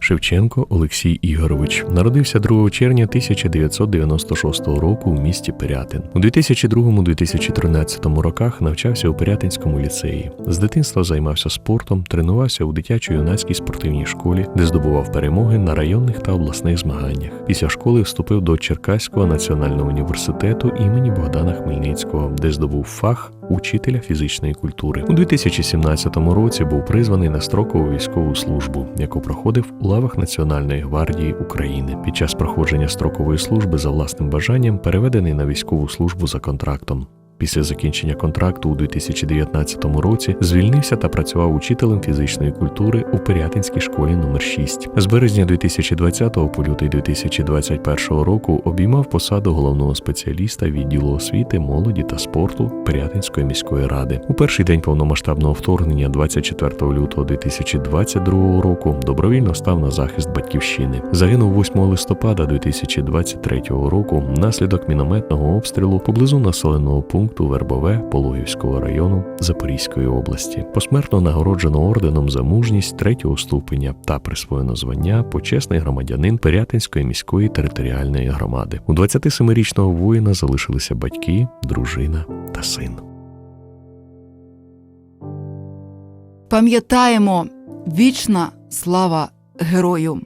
Шевченко Олексій Ігорович народився 2 червня 1996 року у місті Пирятин. У 2002-2013 роках навчався у Пирятинському ліцеї. З дитинства займався спортом, тренувався у дитячо-юнацькій спортивній школі, де здобував перемоги на районних та обласних змаганнях. Після школи вступив до Черкаського національного університету імені Богдана Хмельницького, де здобув фах учителя фізичної культури. У 2017 році був призваний на строкову військову службу, яку проходив у лавах Національної гвардії України. Під час проходження строкової служби за власним бажанням переведений на військову службу за контрактом. Після закінчення контракту у 2019 році звільнився та працював учителем фізичної культури у Пирятинській школі номер 6 З березня 2020 по лютий 2021 року обіймав посаду головного спеціаліста відділу освіти, молоді та спорту Пирятинської міської ради. У перший день повномасштабного вторгнення, 24 лютого 2022 року, добровільно став на захист батьківщини. Загинув 8 листопада 2023 року внаслідок мінометного обстрілу поблизу населеного пункту Вербове Пологівського району Запорізької області. Посмертно нагороджено орденом за мужність третього ступеня та присвоєно звання почесний громадянин Пирятинської міської територіальної громади. У 27-річного воїна залишилися батьки, дружина та син. Пам'ятаємо вічна слава герою.